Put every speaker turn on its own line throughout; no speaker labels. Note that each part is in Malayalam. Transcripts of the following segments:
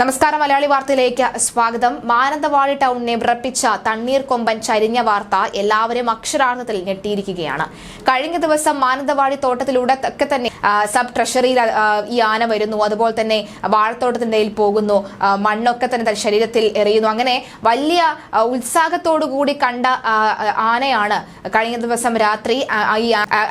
നമസ്കാരം മലയാളി വാർത്തയിലേക്ക് സ്വാഗതം. മാനന്തവാടി ടൗണിനെ വിറപ്പിച്ച തണ്ണീർ കൊമ്പൻ ചരിഞ്ഞ വാർത്ത എല്ലാവരും അക്ഷരാർത്ഥത്തിൽ ഞെട്ടിയിരിക്കുകയാണ്. കഴിഞ്ഞ ദിവസം മാനന്തവാടി തോട്ടത്തിലൂടെ ഒക്കെ തന്നെ സബ് ട്രഷറിയിൽ ഈ ആന വരുന്നു. അതുപോലെ തന്നെ വാഴത്തോട്ടത്തിന്റെ പോകുന്നു. മണ്ണൊക്കെ തന്നെ തന്റെ ശരീരത്തിൽ എറിയുന്നു. അങ്ങനെ വലിയ ഉത്സാഹത്തോടു കൂടി കണ്ട ആനയാണ് കഴിഞ്ഞ ദിവസം രാത്രി ഈ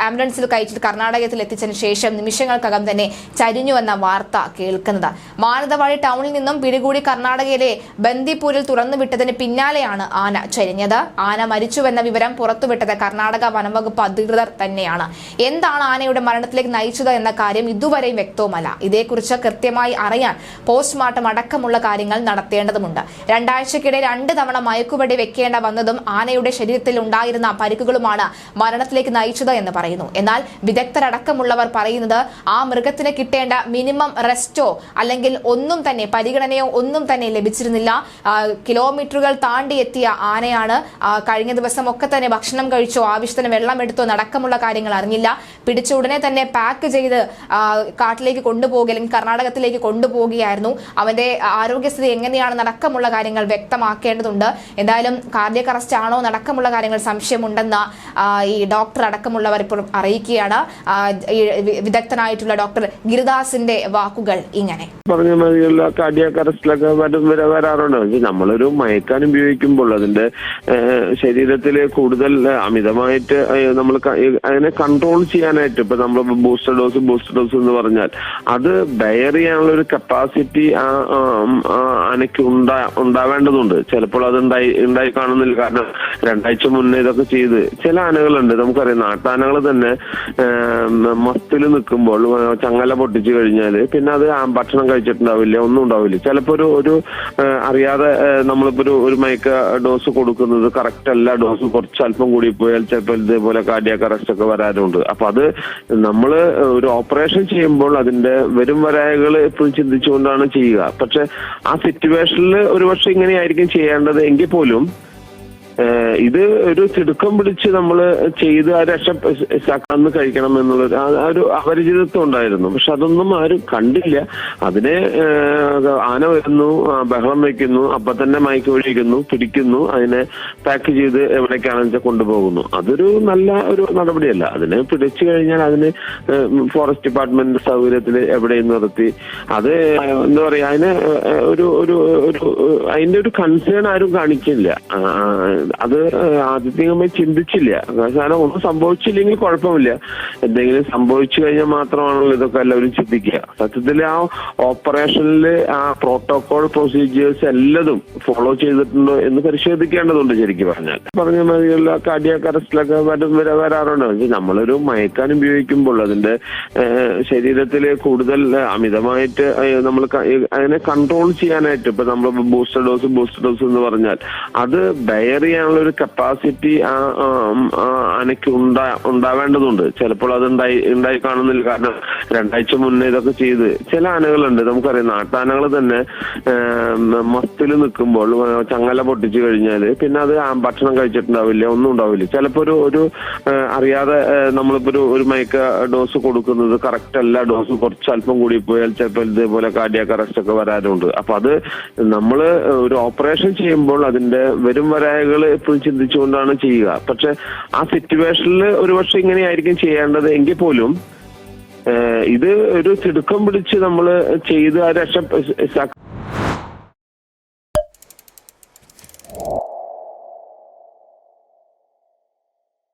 ആംബുലൻസിൽ കഴിച്ചിട്ട് കർണാടകത്തിൽ എത്തിച്ചതിന് ശേഷം നിമിഷങ്ങൾക്കകം തന്നെ ചരിഞ്ഞു എന്ന വാർത്ത കേൾക്കുന്നത്. മാനന്തവാടി ടൗണിൽ നിന്നും പിടികൂടി കർണാടകയിലെ ബന്ദിപ്പൂരിൽ തുറന്നുവിട്ടതിന് പിന്നാലെയാണ് ആന ചരിഞ്ഞത്. ആന മരിച്ചുവെന്ന വിവരം പുറത്തുവിട്ടത് കർണാടക വനംവകുപ്പ് അധികൃതർ തന്നെയാണ്. എന്താണ് ആനയുടെ മരണത്തിലേക്ക് നയിച്ചത് എന്ന കാര്യം ഇതുവരെയും വ്യക്തവുമല്ല. ഇതേക്കുറിച്ച് കൃത്യമായി അറിയാൻ പോസ്റ്റ്മോർട്ടം അടക്കമുള്ള കാര്യങ്ങൾ നടത്തേണ്ടതുണ്ട് രണ്ടാഴ്ചക്കിടെ രണ്ട് തവണ മയക്കുവെടി വെക്കേണ്ട വന്നതും ആനയുടെ ശരീരത്തിൽ ഉണ്ടായിരുന്ന പരിക്കുകളുമാണ് മരണത്തിലേക്ക് നയിച്ചത് എന്ന് പറയുന്നു. എന്നാൽ വിദഗ്ധരടക്കമുള്ളവർ പറയുന്നത് ആ മൃഗത്തിന് കിട്ടേണ്ട മിനിമം റെസ്റ്റോ അല്ലെങ്കിൽ ഒന്നും തന്നെ പരിഗണനയോ ഒന്നും തന്നെ ലഭിച്ചിരുന്നില്ല. കിലോമീറ്ററുകൾ താണ്ടി എത്തിയ ആനയാണ് കഴിഞ്ഞ ദിവസം ഒക്കെ തന്നെ ഭക്ഷണം കഴിച്ചോ ആവശ്യത്തിന് വെള്ളം എടുത്തോ നടക്കമുള്ള കാര്യങ്ങൾ അറിഞ്ഞില്ല. പിടിച്ച ഉടനെ തന്നെ പാക്ക് ചെയ്ത് കാട്ടിലേക്ക് കൊണ്ടുപോകുക അല്ലെങ്കിൽ കർണാടകത്തിലേക്ക് കൊണ്ടുപോവുകയായിരുന്നു. അവന്റെ ആരോഗ്യസ്ഥിതി എങ്ങനെയാണ് നടക്കമുള്ള കാര്യങ്ങൾ വ്യക്തമാക്കേണ്ടതുണ്ട്. എന്തായാലും കാർഡിയക് അറസ്റ്റ് ആണോ നടക്കമുള്ള കാര്യങ്ങൾ സംശയമുണ്ടെന്ന് ഈ ഡോക്ടർ അടക്കമുള്ളവർ ഇപ്പോൾ അറിയിക്കുകയാണ്. വിദഗ്ധനായിട്ടുള്ള ഡോക്ടർ ഗിരിദാസിന്റെ വാക്കുകൾ ഇങ്ങനെ.
കാർഡിയാക് അറസ്റ്റിലൊക്കെ വരും വരെ വരാറുണ്ട്. പക്ഷെ നമ്മളൊരു മയക്കാൻ ഉപയോഗിക്കുമ്പോൾ അതിന്റെ ശരീരത്തിൽ കൂടുതൽ അമിതമായിട്ട് നമ്മൾ അതിനെ കൺട്രോൾ ചെയ്യാനായിട്ട് ഇപ്പൊ നമ്മൾ ബൂസ്റ്റർ ഡോസ് ബൂസ്റ്റർ ഡോസ് എന്ന് പറഞ്ഞാൽ അത് ബയർ ചെയ്യാനുള്ള ഒരു കപ്പാസിറ്റി ആ ആനയ്ക്ക് ഉണ്ടാ ഉണ്ടാവേണ്ടതുണ്ട്. ചിലപ്പോൾ അത് ഉണ്ടായി ഉണ്ടായി കാണുന്നില്ല. കാരണം രണ്ടാഴ്ച മുന്നേ ഇതൊക്കെ ചെയ്ത് ചില ആനകളുണ്ട്. നമുക്കറിയാം നാട്ടാനകൾ തന്നെ മസ്തിൽ നിൽക്കുമ്പോൾ ചങ്ങല പൊട്ടിച്ചു കഴിഞ്ഞാൽ പിന്നെ അത് ഭക്ഷണം കഴിച്ചിട്ടുണ്ടാവില്ല ഒന്നും ഉണ്ടാവില്ല. ചിലപ്പോ ഒരു ഒരു അറിയാതെ നമ്മളിപ്പോ ഒരു ഒരു മയക്ക ഡോസ് കൊടുക്കുന്നത് കറക്റ്റ് അല്ല. ഡോസ് കുറച്ച് അല്പം കൂടി പോയാൽ ചിലപ്പോൾ ഇതേപോലെ കാർഡിയാക് അറസ്റ്റ് ഒക്കെ വരാറുണ്ട് അപ്പൊ അത് നമ്മൾ ഒരു ഓപ്പറേഷൻ ചെയ്യുമ്പോൾ അതിന്റെ വരും വരായകൾ എപ്പോഴും ചിന്തിച്ചുകൊണ്ടാണ് ചെയ്യുക. പക്ഷെ ആ സിറ്റുവേഷനിൽ ഒരുപക്ഷെ ഇങ്ങനെയായിരിക്കും ചെയ്യേണ്ടത് എങ്കിൽ പോലും ഇത് ഒരു തിടുക്കം പിടിച്ച് നമ്മൾ ചെയ്ത് ആ രക്ഷ അന്ന് കഴിക്കണം എന്നുള്ളൊരു ആ- ഒരു അപരിചിതത്വം ഉണ്ടായിരുന്നു. പക്ഷെ അതൊന്നും ആരും കണ്ടില്ല. അതിനെ ആന വരുന്നു ബഹളം വയ്ക്കുന്നു അപ്പൊ തന്നെ മയക്ക് ഒഴിക്കുന്നു പിടിക്കുന്നു അതിനെ പാക്ക് ചെയ്ത് എവിടേക്കാണെന്ന് വെച്ചാൽ കൊണ്ടുപോകുന്നു. അതൊരു നല്ല ഒരു നടപടിയല്ല. അതിനെ പിടിച്ചു കഴിഞ്ഞാൽ അതിന് ഫോറസ്റ്റ് ഡിപ്പാർട്ട്മെന്റ് സൗകര്യത്തിൽ എവിടെയും നിർത്തി. അത് എന്താ പറയാ അതിന് ഒരു ഒരു അതിന്റെ ഒരു കൺസേൺ ആരും കാണിക്കില്ല അത് ആദ്യത്തെ ചിന്തിച്ചില്ല. കാരണം ഒന്നും സംഭവിച്ചില്ലെങ്കിൽ കുഴപ്പമില്ല. എന്തെങ്കിലും സംഭവിച്ചു കഴിഞ്ഞാൽ മാത്രമാണല്ലോ ഇതൊക്കെ എല്ലാവരും ചിന്തിക്കുക. സത്യത്തിൽ ആ ഓപ്പറേഷനിൽ ആ പ്രോട്ടോകോൾ പ്രൊസീജിയേഴ്സ് എല്ലതും ഫോളോ ചെയ്തിട്ടുണ്ടോ എന്ന് പരിശോധിക്കേണ്ടതുണ്ട് ശരിക്കും പറഞ്ഞാൽ. പറഞ്ഞ മാതിരിയുള്ള കാർഡിയാക് അറസ്റ്റിലൊക്കെ വരും വരെ വരാറുണ്ട്. നമ്മളൊരു മയക്കാൻ ഉപയോഗിക്കുമ്പോൾ അതിന്റെ ശരീരത്തിൽ കൂടുതൽ അമിതമായിട്ട് നമ്മൾ അതിനെ കൺട്രോൾ ചെയ്യാനായിട്ട് ഇപ്പൊ നമ്മൾ ബൂസ്റ്റർ ഡോസ് ബൂസ്റ്റർ ഡോസ് എന്ന് പറഞ്ഞാൽ അത് ബയർ ചെയ്യാനുള്ള ഒരു കപ്പാസിറ്റി ആ ആനയ്ക്ക് ഉണ്ടാ ഉണ്ടാവേണ്ടതുണ്ട്. ചിലപ്പോൾ അത് ഉണ്ടായി ഉണ്ടായി കാണുന്നില്ല. കാരണം രണ്ടാഴ്ച മുന്നേ ഇതൊക്കെ ചെയ്ത് ചില ആനകളുണ്ട്. നമുക്കറിയാം നാട്ടാനകൾ തന്നെ മസ്തിൽ നിൽക്കുമ്പോൾ ചങ്ങല പൊട്ടിച്ചു കഴിഞ്ഞാൽ പിന്നെ അത് ഭക്ഷണം കഴിച്ചിട്ടുണ്ടാവില്ല ഒന്നും ഉണ്ടാവില്ല. ചിലപ്പോ ഒരു ഒരു അറിയാതെ നമ്മളിപ്പോ ഒരു ഒരു മയക്ക ഡോസ് കൊടുക്കുന്നത് കറക്റ്റ് അല്ല. ഡോസ് കുറച്ച് അല്പം കൂടി പോയാൽ ചിലപ്പോൾ ഇതേപോലെ കാർഡിയാക് അറസ്റ്റ് ഒക്കെ വരാറുണ്ട്. അപ്പൊ അത് നമ്മൾ ഒരു ഓപ്പറേഷൻ ചെയ്യുമ്പോൾ അതിന്റെ വരും വരായകൾ എപ്പോഴും ചിന്തിച്ചുകൊണ്ടാണ് ചെയ്യുക. പക്ഷെ ആ സിറ്റുവേഷനിൽ ഒരുപക്ഷെ ഇങ്ങനെയായിരിക്കും ചെയ്യേണ്ടത് എങ്കിൽ പോലും ഇത് ഒരു തിടുക്കം പിടിച്ച് നമ്മൾ ചെയ്ത് ആ രക്ഷ